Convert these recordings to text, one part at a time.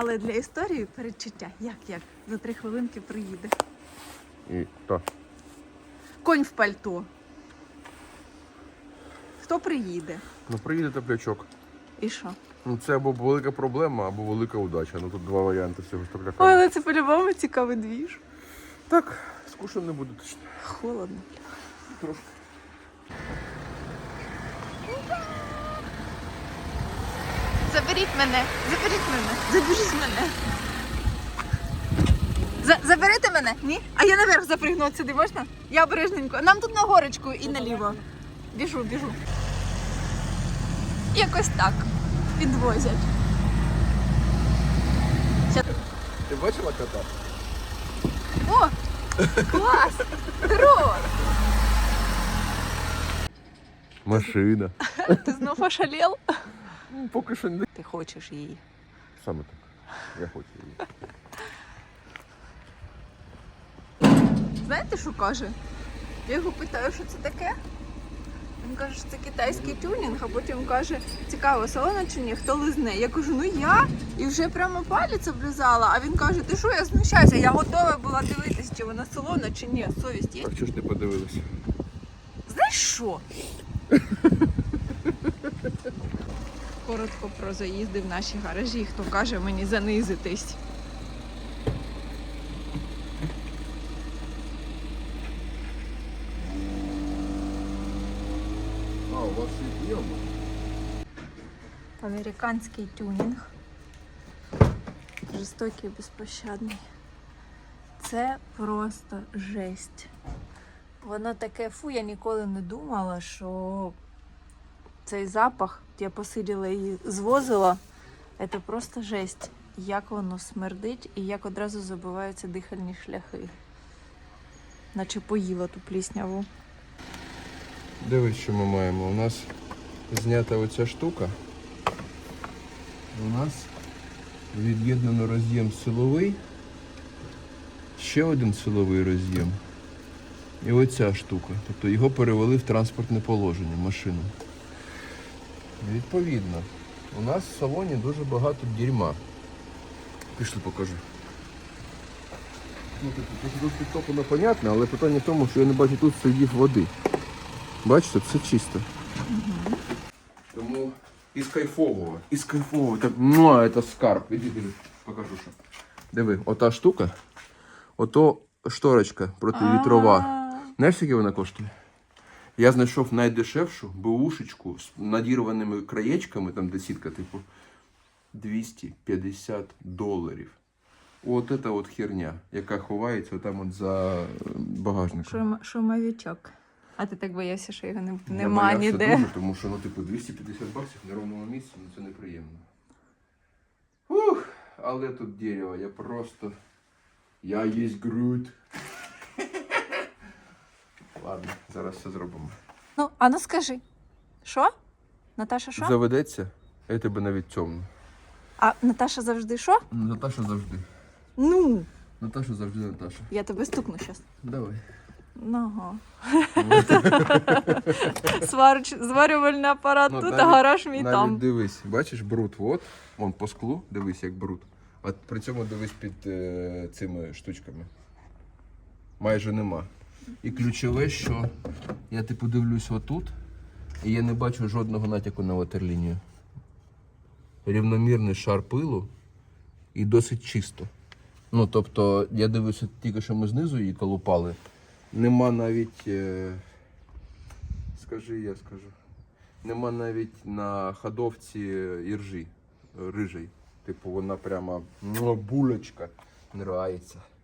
Але для історії передчуття. Як як? За три хвилинки приїде. І то. Конь в пальто. Хто приїде? Ну приїде теплячок. І що? Ну це або велика проблема, або велика удача. Ну тут два варіанти з цього тепляка. Ой, але це по-любому цікавий двіж. Так, скучно не буде точно. Холодно. Трошки. Заберіть мене, заберіть мене, заберіть мене. За, заберете мене? Ні? А я наверх запригну от сюди, можна? Я обережненько. Нам тут на горочку і наліво. Біжу, біжу. Якось так. Підвозять. Ти бачила кота? О! Клас! Здорово! Машина. Ти знов ошалел? Ну, поки що не. Ти хочеш її. Саме так. Я хочу її. Знаєте, що каже? Я його питаю, що це таке. Він каже, що це китайський тюнінг, а потім каже, цікаво, салона чи ні, хто лизне. Я кажу, ну я і вже прямо палець облизала. А він каже, ти що, я знущаюся? Я готова була дивитися, чи вона салона, чи ні. Совість є. Так чого ж не подивилися? Знаєш що? Коротко про заїзди в наші гаражі. Хто каже мені занизитись. А, у вас є Американський тюнінг. Жорстокий і безпощадний. Це просто жесть. Воно таке, фу, я ніколи не думала, що цей запах, я посиділа і звозила, це просто жесть. Як воно смердить і як одразу забиваються дихальні шляхи. Наче поїла ту плісняву. Дивись, що ми маємо. У нас знята оця штука. У нас від'єднано роз'єм силовий, ще один силовий роз'єм. І оця штука. Тобто його перевели в транспортне положення машину. Відповідно, у нас в салоні дуже багато дерьма. Пішли покажу. Ну, типу, тут підтоплено понятно, але питання в тому, що я не бачу тут слідів води. Бачите, все чисто. Тому із кайфового. Із кайфового. Так, ну, це скарб. Іди, іди, покажу, що. Диви, ота штука, ото шторочка противітрова. Знаєш, скільки вона коштує? Я знайшов найдешевшу бушечку з надірваними краєчками, там де сітка, типу, 250 доларів. От це от херня, яка ховається там от за е, багажником. Шум, шумовичок. А ти так боявся, що його не, нема боявся ніде. Дуже, тому що ну, типу, 250 баксів на ровному місці, ну це неприємно. Ух, але тут дерево, я просто. Я є груд. Ладно, зараз все зробимо. Ну, а ну скажи. Що? Наташа що? Заведеться, я тебе навіть темно. А Наташа завжди що? Наташа завжди. Ну, Наташа завжди Наташа. я тебе стукну зараз. Давай. Нога. Сварч... Зварювальний апарат Ну, тут, а навіть- гараж мій Навіть там. дивись, бачиш бруд, от, вон по склу, дивись, як бруд. А при цьому дивись під е, цими штучками. Майже нема. І ключове, що я типу дивлюсь отут, і я не бачу жодного натяку на ватерлінію. Рівномірний шар пилу і досить чисто. Ну, тобто, я дивився тільки, що ми знизу її колупали. Нема навіть. Е... Скажи, я скажу. Нема навіть на ходовці іржі рижий. Типу вона прямо ну, булочка нравиться. О,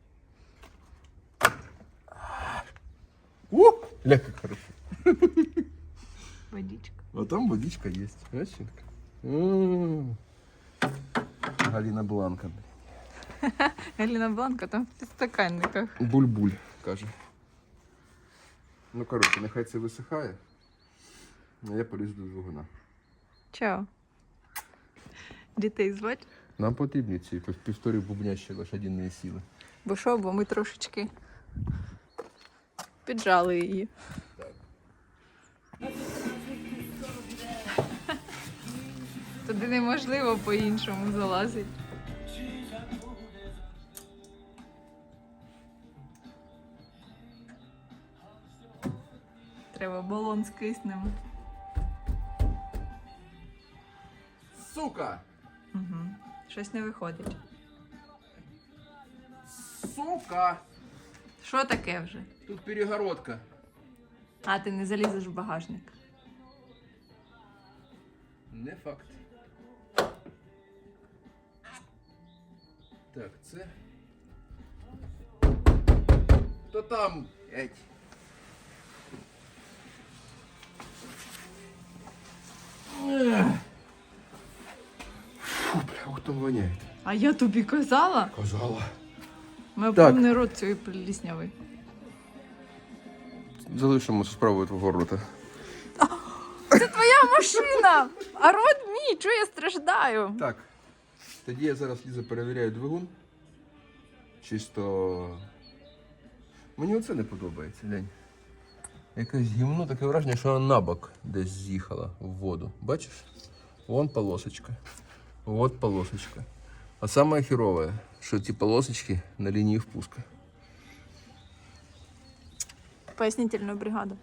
ля, як хорошо. Водичка. А там водичка є. Бачиш? Галина Бланка. Галіна Бланка там в підстаканниках. Буль-буль, каже. Ну, коротше, нехай це висихає. А я полізу до двигуна. Чао. Дітей звать? Нам потрібні ці пів- півтори бубнящі лошадині сили. Бо що, бо ми трошечки Піджали її. Туди неможливо по-іншому залазити. Треба балон з киснем. Сука! Угу. Щось не виходить. Сука! Що таке вже? Тут перегородка. А, ти не залізеш в багажник. Не факт. Так, це. Хто там? Еть. Фу, бля, ох там воняє. А я тобі казала? Казала. Ми Так. повний рот цієї пліснявий. Залишимо справу твого рота. Це твоя машина! А рот мій, чого я страждаю? Так. Тоді я зараз Ліза перевіряю двигун. Чисто. Мені оце не подобається, глянь. Якесь гімно, таке враження, що вона на бок десь з'їхала в воду. Бачиш? Вон полосочка. Вот полосочка. А самое херовое, що ці полосочки на лінії впуска. Пояснительну бригаду.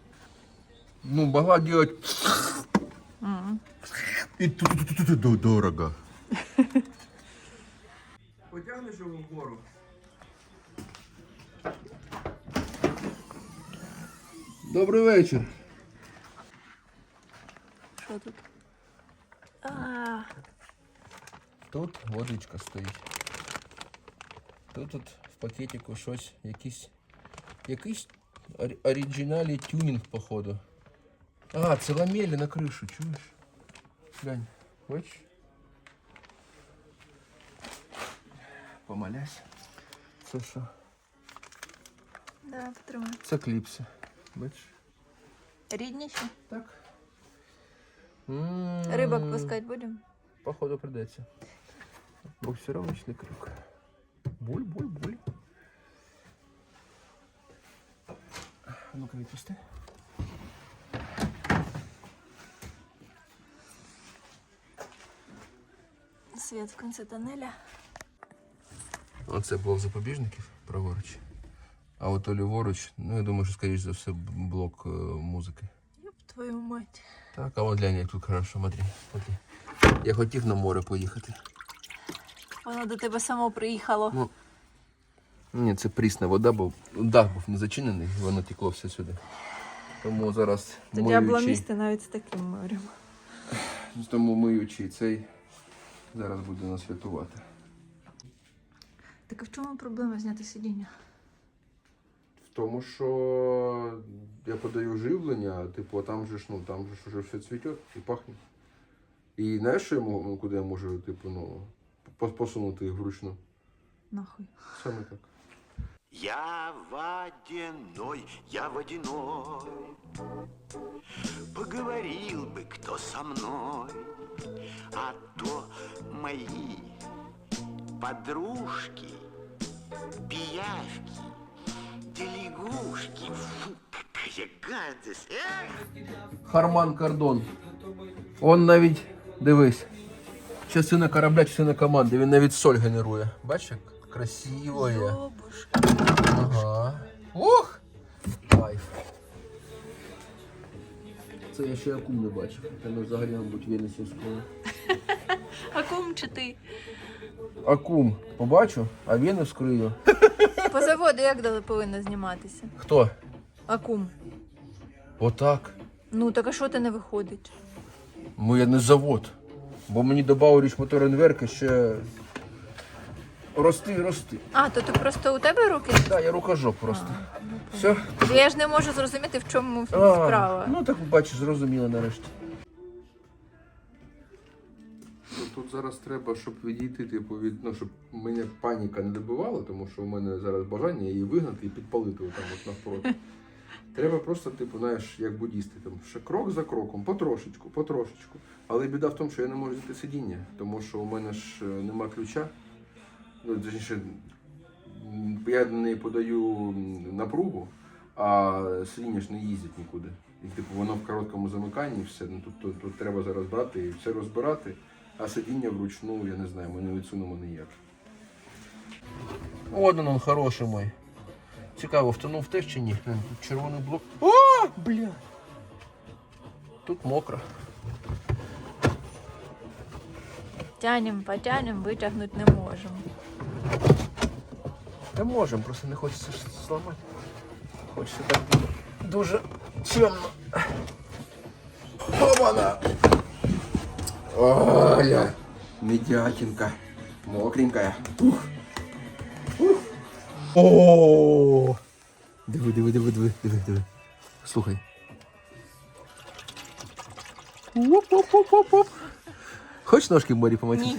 Ну, могла делать Мгм. і тут дорого. Потягнеш його вгору. Добрий вечір. Що тут? А, Тут водичка стоїть. Тут тут в пакетику щось, якийсь. Якийсь ор- оригіналі тюнінг, походу. А, це ламелі на кришу, чуєш? Глянь, бачиш? Помолясь. Це що? да, потримай. Це кліпси. Бачиш? Рідніші? Так. М. Рибок пускати будемо? Походу придеться. Буксировочный крюк. Буль, буль, буль. А Ну-ка, відпусти. Світ в кінці тоннеля. Оце блок запобіжників праворуч. А от то ліворуч, ну я думаю, що скоріш за все б- блок е, музики. Ёб твою мать. Так, а вон глянь, як тут хорошо, смотри. смотри. Я хотів на море поїхати. Воно до тебе само приїхало. Ну, Ні, це прісна вода, бо дах був не зачинений, і воно текло все сюди. Тому зараз Тоді миючий, обламісти навіть з таким морем. тому миючий цей зараз буде нас рятувати. Так а в чому проблема зняти сидіння? В тому, що я подаю живлення, типу, а там же ж, ну, там же ж уже все цвіте і пахне. І знаєш, що я можу, куди я можу, типу, ну, посунути їх вручну? Нахуй. Саме так. Я водяной, я водяной. Поговорил бы кто со мной, а то мои подружки, пиявки, да лягушки. Фу, какая гадость. Эх! Харман Кардон. Он навіть, дивись, частина корабля, частина команди, він навіть соль генерує. Бачиш, як красиво є. Ага. Ух! Кайф. Це я ще акум не бачив. Це ми взагалі, мабуть, Вінницівського. А кум чи ти? Акум побачу, а Вену вскрию. По заводу як дали повинно зніматися? Хто? Акум. Отак. Ну так а що ти не виходить? Ну я не завод. Бо мені додав річ мотор інверки ще. Рости, рости. А, то ти просто у тебе руки? Так, да, я рукожоп просто. Все? Я ж не можу зрозуміти, в чому А, справа. Ну так бачиш, зрозуміло нарешті. Тут зараз треба, щоб відійти, типу, від, ну, щоб мене паніка не добивала, тому що в мене зараз бажання її вигнати і підпалити там от навпроти. Треба просто, типу, знаєш, як буддісти, там, ще крок за кроком, потрошечку, потрошечку. Але біда в тому, що я не можу зайти сидіння, тому що у мене ж е, нема ключа. Ну, точніше, я неї подаю напругу, а сидіння ж не їздять нікуди. І типу воно в короткому замиканні, все. Ну тут, тут, тут треба зараз брати і все розбирати, а сидіння вручну, я не знаю, ми не відсунемо ніяк. От он хороший мой. Цікаво, втонув теж чи ні? Блін, тут червоний блок. О, бля! тут мокро. Тянем, потянем, витягнути не можемо. Та можемо, просто не хочеться ж зламати. Хочеться так дуже чемно. Опана! Оля! Медятинка. Мокренькая. Ух. Ух. О! Диви, диви, диви, диви, диви, диви. Слухай. Хочеш ножки в морі помочити? Ні.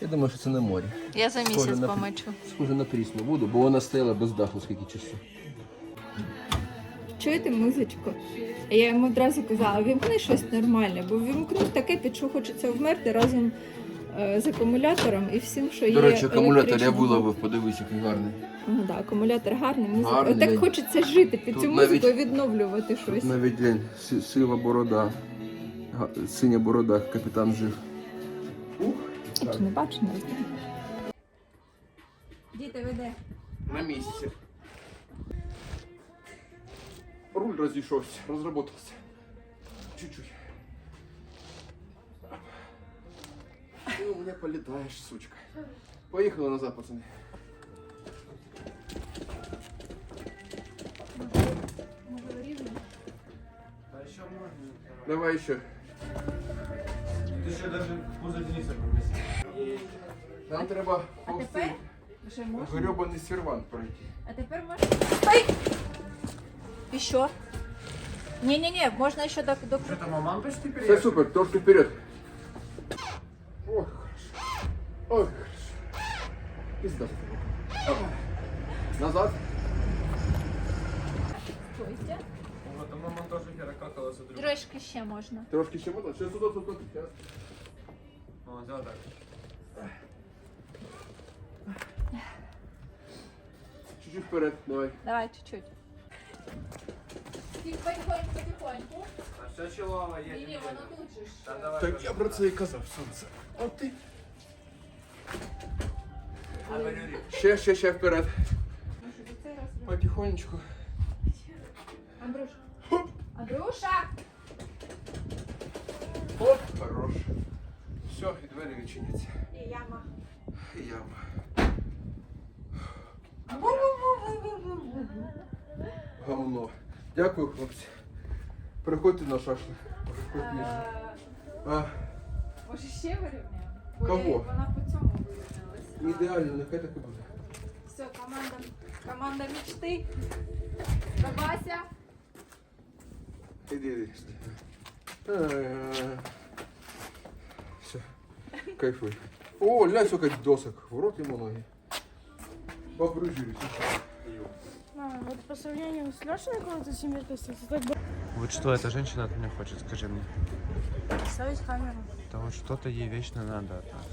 Я думаю, що це не море. Я за Схоже місяць на- помочу. Схоже на прісну воду, бо вона стояла без даху скільки часу. Чуєте музичку? Я йому одразу казала, вімкни щось нормальне, бо вімкнув таке, під що хочеться вмерти разом е, з акумулятором і всім, що є. До речі, акумулятор я електричного. виловив, подивись, який гарний. Ну, да, акумулятор гарний, музика. Гарний. Так хочеться жити під Тут цю навіть- музику і відновлювати щось. Навіть глянь, си- сива борода. Га- Синя борода, капітан жив. Ух, Я чи не бачу, не знаю. Діти веде. на місці. Руль розійшовся, розработався. Чуть-чуть. Ты у меня полетаешь, сучка. Поехали назад, пацаны. Давай еще. Ты еще даже возле Дениса попросил. Нам треба А тепер вже можна? гребаний сервант пройти. А тепер можна. Ай! І що? Ні-ні-ні, можна ще до, до... Что там, маман почти Все переехал? супер, трошки вперед. Ох, хорошо. Ой, хорошо. Пизда. Назад. Стойте. Вот, а маман тоже перекакала, смотрю. Трошки ще можна. Трошки ще можна. Ще сюди, тут. Сейчас. О, сделай так. Чуть-чуть вперед, давай. Давай, чуть-чуть. Потихоньку, потихоньку. А все чилово, едем. Ні-ні, едем. воно тут же ж. Да, давай. Так я про це і казав, сонце. От ти. А, Валерий, Ще, ще, ще вперед. Може, до цей раз. Потихонечку. Андрюша. Андрюша! Оп, хорош. Все, і двері відчиняться. І яма. І яма. Говно. Дякую, хлопці. Приходьте на шашлик. А, Може ще вирівняємо? Бо Кого? я- Вона по цьому вирівнялася. ідеально, нехай так і буде. Все, команда, команда мечти. Бабася. Іди, іди. Все, кайфуй. О, глянь, сколько досок. В рот ему ноги. Побрызжили. А, вот по сравнению с Лешиной какой-то семейкостью, это так Вот что эта женщина от меня хочет, скажи мне. ставить камеру. Да вот что-то ей вечно надо от нас.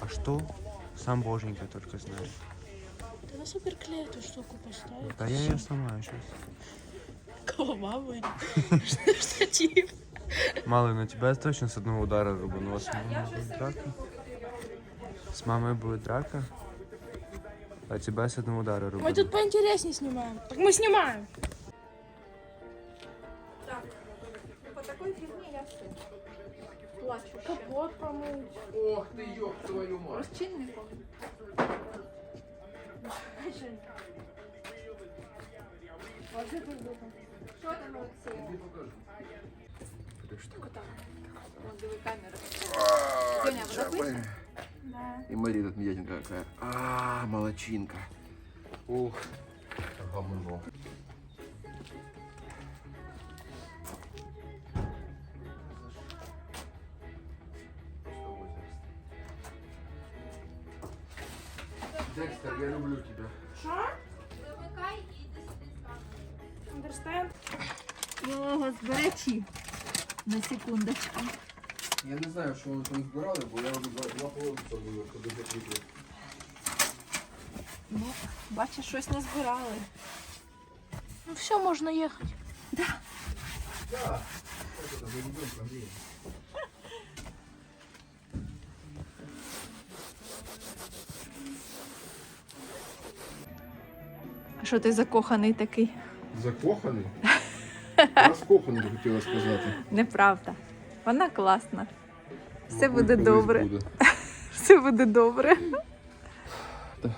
А что? Сам боженька только знает. Ты на суперклей эту штуку поставить. Да я ее сломаю сейчас. Голова будет. Штатив. Малый, на тебя я точно с одного удара рубану. У вас с мамой будет драка? С мамой будет драка? А тебя с одного удара Мы рубану. тут поинтереснее снимаем. Так мы снимаем. Так, по такой фігні я все. Плачу ще. Капот помыть. Ох ты, ёб твою мать. Розчинником. Що там, Олексій? Иди покажу. Отак. Вон, диви камера. Тоня, записуй? И Мария тут медятинка какая. А, молочинка. Ух. Говно. Декстер, я люблю тебя. Вимикай і йди сюди з камерою. Understand? Його зберечі. На секундочку. Я не знаю, що вони там збирали, бо я вже два, половинця було, коли закріпили. Ну, бачиш, щось не збирали. Ну все, можна їхати. можно ехать. А що ти закоханий такий? Закоханий? Раз розкопана, хотіла сказати. Неправда. Вона класна. Все Мабуть, буде колись добре. буде. Все буде добре. Так.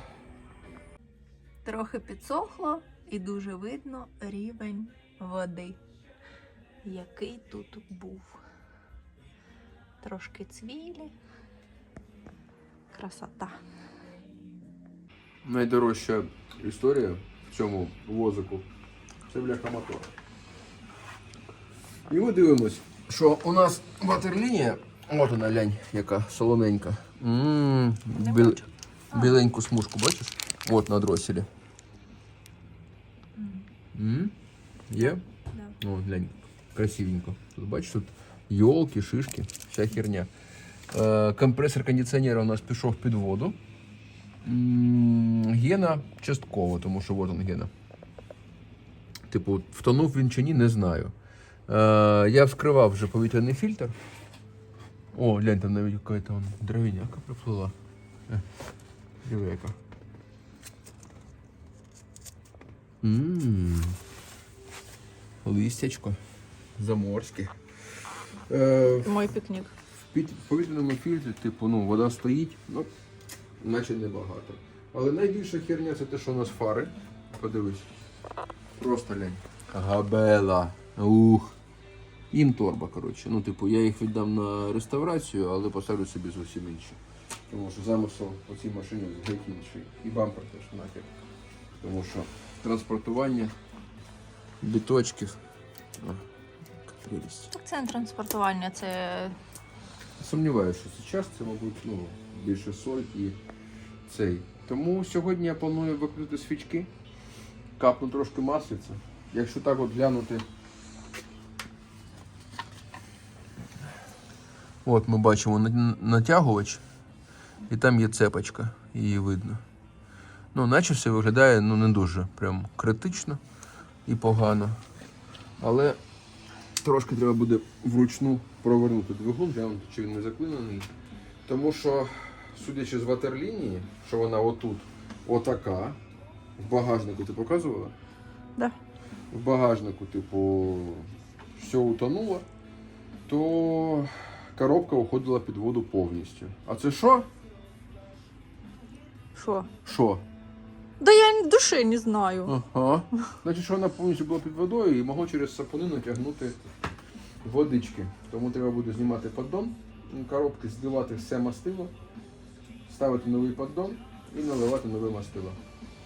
Трохи підсохло і дуже видно рівень води, який тут був. Трошки цвілі. Красота. Найдорожча історія в цьому возику це бляха мотор. І ми дивимось, що у нас ватерлінія, от вона лянь, яка солоненька. м біл, біленьку смужку, бачиш? От на дроселі. м Є? Да. Ну, глянь, красивенько. Тут бачиш, тут йолки, шишки, вся херня. Е, компресор кондиціонера у нас пішов під воду. М, Гена частково, тому що от он Гена. Типу, втонув він чи ні, не знаю. Е, я вскривав вже повітряний фільтр. О, глянь, там навіть якась дровіняка приплила. Е, диви яка. Ммм. Листячко. Заморське. Е, Мой пікнік. в під- в повітряному фільтрі, типу, ну, вода стоїть, ну, наче небагато. Але найбільша херня це те, що у нас фари. Подивись. Просто лянь. Габела. Ух. Їм торба, коротше. Ну, типу, я їх віддам на реставрацію, але поставлю собі зовсім інші. Тому що замисел по цій машині геть інший. І бампер теж нафіг. Тому що транспортування біточків. Прелість. Так це не транспортування, це Сумніваюся, що зараз це, мабуть, ну, більше соль і цей. Тому сьогодні я планую викрити свічки, капну трошки маслиця. Якщо так от глянути. От ми бачимо натягувач, і там є цепочка, її видно. Ну, наче все виглядає ну, не дуже прям критично і погано. Але трошки треба буде вручну провернути двигун, глянути, чи він не заклинений. Тому що, судячи з ватерлінії, що вона отут, отака, в багажнику ти показувала? Да. В багажнику, типу, все утонуло, то коробка уходила під воду повністю. А це що? що? Що? Да я душі не знаю. Ага. Значить, що вона повністю була під водою і могло через сапунину тягнути водички. Тому треба буде знімати поддон, коробки, здивати все мастило, ставити новий поддон і наливати нове мастило.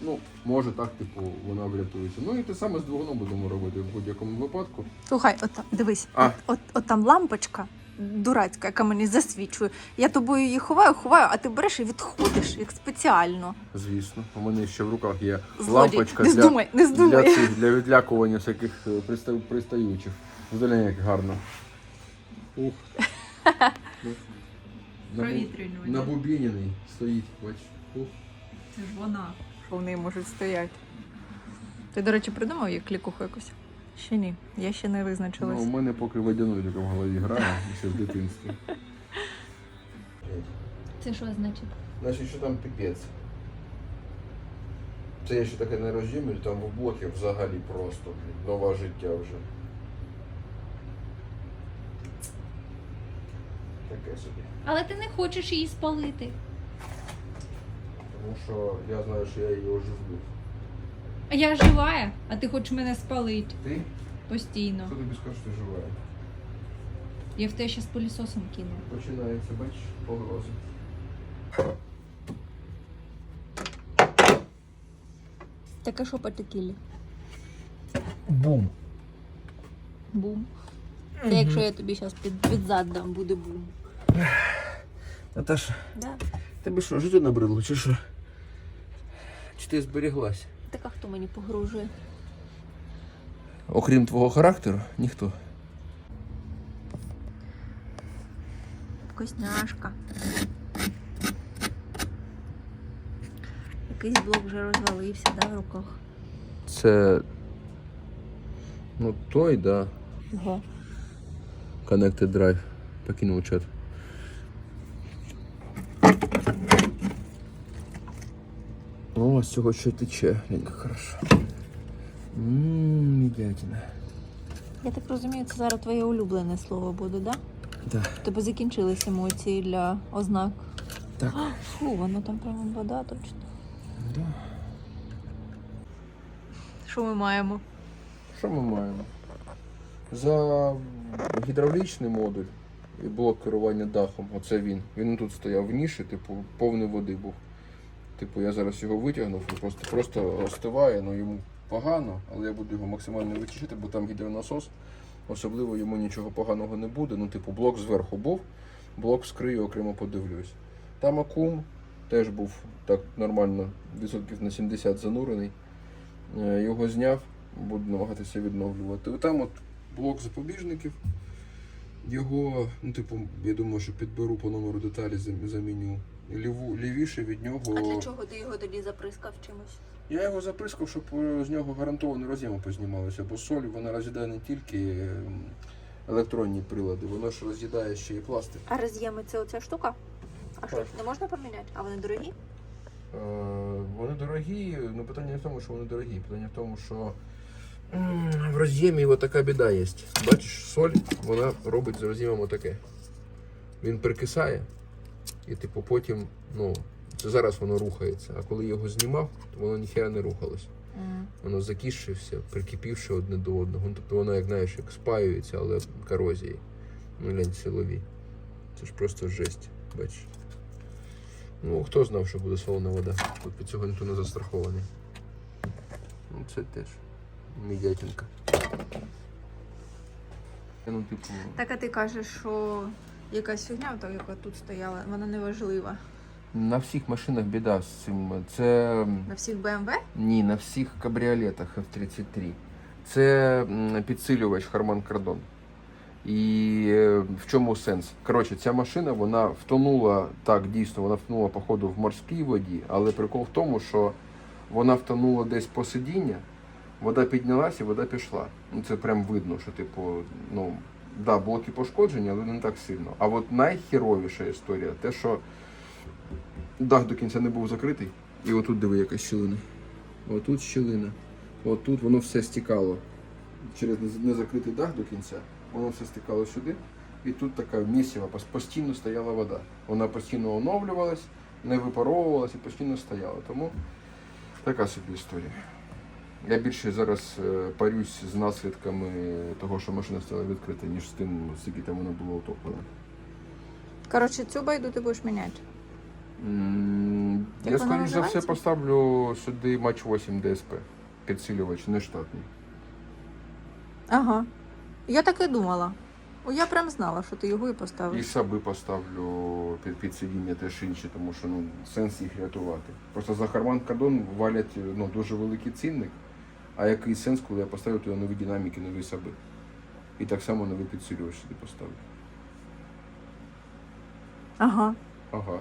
Ну, може так, типу, вона врятується. Ну і те саме з двигуном будемо робити в будь-якому випадку. Слухай, от там- дивись, А. от, от, от там лампочка дурацька, яка мені засвічує. Я тобою її ховаю, ховаю, а ти береш і відходиш, як спеціально. Звісно, у мене ще в руках є Злодій. лампочка не для, здумай, не для, цих, для відлякування всяких е, приста- пристаючих. Взагалі як гарно. Ух. Провітрювальний. Набубінений стоїть, бач. Ух. Це ж вона. Що в неї можуть стояти. Ти, до речі, придумав їй клікуху якусь? Ще ні. Я ще не Ну, у мене поки водяною тільки в голові грає, ще в дитинстві. Це що значить? Значить, що там піпець. Це я ще таке не розумію, там в блокі взагалі просто блін, нове життя вже. Таке собі. Але ти не хочеш її спалити. Тому що я знаю, що я її оживлю. А я живая, а ти хочеш мене спалити Ти? постійно. Хто тобі скаже, що ти живе? Я в те ще з пилісосом кину. Починається, бачиш, погрози. Так а що по текілі? Бум. Бум. Це якщо я тобі зараз під, під зад дам, буде бум. Наташа, Да? тобі що, жити набридло, чи що? Чи ти зберіглась? Так а хто мені погрожує? Окрім твого характеру, ніхто. Вкусняшка. Якийсь блок вже розвалився, да, в руках. Це. Ну, той, да. Ого. Connected Drive. Покинув чат. О, з цього що тече. Глянь, як хорошо. Ммм, мідятина. Я так розумію, це зараз твоє улюблене слово буде, да? Так. У Тебе закінчились емоції для ознак. Так. Фу, воно там прямо вода точно. Да. Що ми маємо? Що ми маємо? За гідравлічний модуль і блок керування дахом, оце він. Він тут стояв в ніші, типу, повний води був. Типу, я зараз його витягнув і просто, просто остиває, ну йому погано, але я буду його максимально вичищити, бо там гідронасос. Особливо йому нічого поганого не буде. Ну, типу, блок зверху був, блок скрию, окремо подивлюсь. Там акум теж був так нормально, відсотків на 70 занурений. Е, Його зняв, буду намагатися відновлювати. Там от блок запобіжників. Його, ну, типу, я думаю, що підберу по номеру деталі, зам- заміню. Ліву, лівіше від нього. А для чого ти його тоді заприскав чимось? Я його заприскав, щоб е, з нього гарантовано роз'єми познімалися, бо соль вона роз'їдає не тільки електронні прилади, вона ж роз'їдає ще і пластик. А роз'єми це оця штука? А що Так. їх не можна поміняти? А вони дорогі? Е, Вони дорогі, ну питання не в тому, що вони дорогі, питання в тому, що в роз'ємі от така біда є. Бачиш, соль, вона робить з роз'ємом отаке. Він прикисає, і типу потім, ну, це зараз воно рухається, а коли його знімав, то воно ніхера не рухалось. Воно закішився, прикипівши одне до одного. Ну, тобто воно, як знаєш, як спаюється, але корозії. Ну, глянь, силові. Це ж просто жесть, бачиш. Ну, хто знав, що буде солона вода. Тут від цього ніхто не застрахований. Ну, це теж мідятинка. Ну, типу, Так, а ти кажеш, що якась фігня, та, яка тут стояла, вона не важлива. на всіх машинах біда з цим. Це На всіх BMW? ні, на всіх кабріолетах F33. Це підсилювач Harman Kardon. І е, в чому сенс? Коротше, ця машина вона втонула так, дійсно, вона втонула, походу, в морській воді, але прикол в тому, що вона втонула десь по сидіння, вода піднялася і вода пішла. Ну це прям видно, що типу, ну, да, блоки пошкоджені, але не так сильно. А от найхеровіша історія, те, що дах до кінця не був закритий, і отут диви якась щілина. Отут щілина. Отут воно все стікало через незакритий дах до кінця. Воно все стікало сюди. І тут така місіва, постійно стояла вода. Вона постійно оновлювалась, не випаровувалась і постійно стояла. Тому така собі історія. Я більше зараз е, парюсь з наслідками того, що машина стала відкрита, ніж з тим, скільки там вона була утоплена. Коротше, цю байду ти будеш міняти. М, Як Я, вона скоріш за все, називається? поставлю сюди матч 8 ДСП. Підсилювач, не штатний. Ага. Я так і думала. О, я прям знала, що ти його і І поставиш. саби поставлю під, під сидіння теж інші, тому що ну, сенс їх рятувати. Просто за Харман Кадон валять ну, дуже великий цінник. А який сенс, коли я поставлю туди нові динаміки, нові саби? І так само новий підсилювач сюди поставлю. Ага. Ага.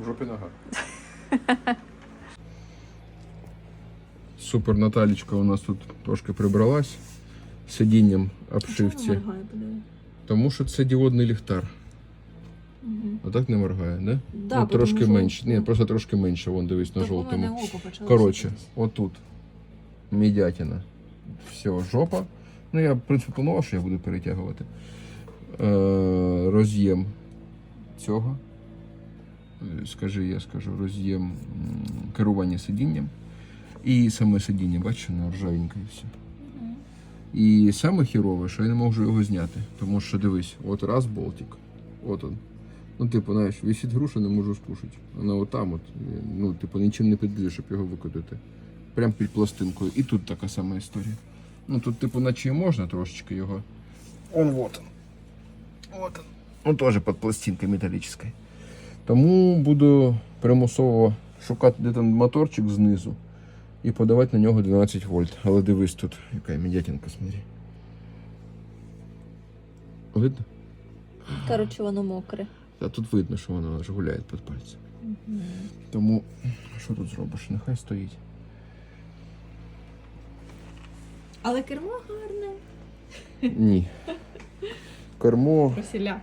В жопі нога. Супер Наталічка у нас тут трошки прибралась сидінням обшивці. Тому що це діодний ліхтар. А так не моргає, не? Да, ну, трошки менше. Ні, просто трошки менше, вон дивись на Так жовтому. Коротше, отут. Мідятина. Все, жопа. Ну, я, в принципі, планував, що я буду перетягувати. Е, роз'єм цього. Скажи, я скажу, роз'єм керування сидінням. І саме сидіння, бачиш, воно ржавеньке і все. І саме хірове, що я не можу його зняти. Тому що дивись, от раз болтик, от он. Ну, типу, знаєш, висить груша, не можу скушати. Вона отам, от, ну, типу, нічим не підлізе, щоб його викотити. Прям під пластинкою. І тут така сама історія. Ну тут, типу, наче і можна трошечки його. Он вот он. Вот он. Ну, теж під пластинкою металічною. Тому буду примусово шукати де там моторчик знизу і подавати на нього 12 вольт. Але дивись тут, яка медятинка, смотри. Видно? Коротше, воно мокре. А тут видно, що воно аж гуляє під пальцем. Тому що тут зробиш? Нехай стоїть. Але кермо гарне. Ні. Кермо, Василя.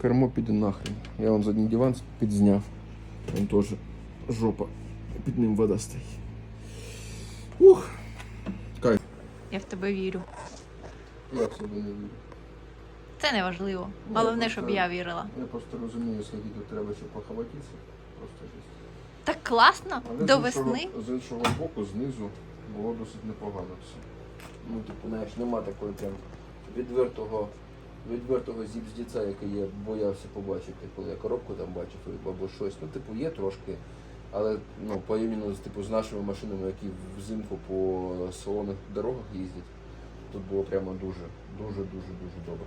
кермо піде нахрен. Я вам задній диван підзняв. Там теж жопа. Під ним вода стоїть. Ух. Кайф. Я в тебе вірю. Як себе не вірю? Це не важливо. Ну, Головне, просто- щоб я вірила. Я просто розумію, скільки тут треба, щоб поховатися. Просто жесть. Так класно, Але до з іншого- весни. З іншого боку, знизу було досить непогано все. Ну, типу, знаєш, нема такої прям відвертого, відвертого зіпздіця, який я боявся побачити, коли я коробку там бачив або щось. Ну, типу, є трошки. Але ну, порівняно типу з нашими машинами, які взимку по солоних дорогах їздять, тут було прямо дуже, дуже, дуже, дуже добре.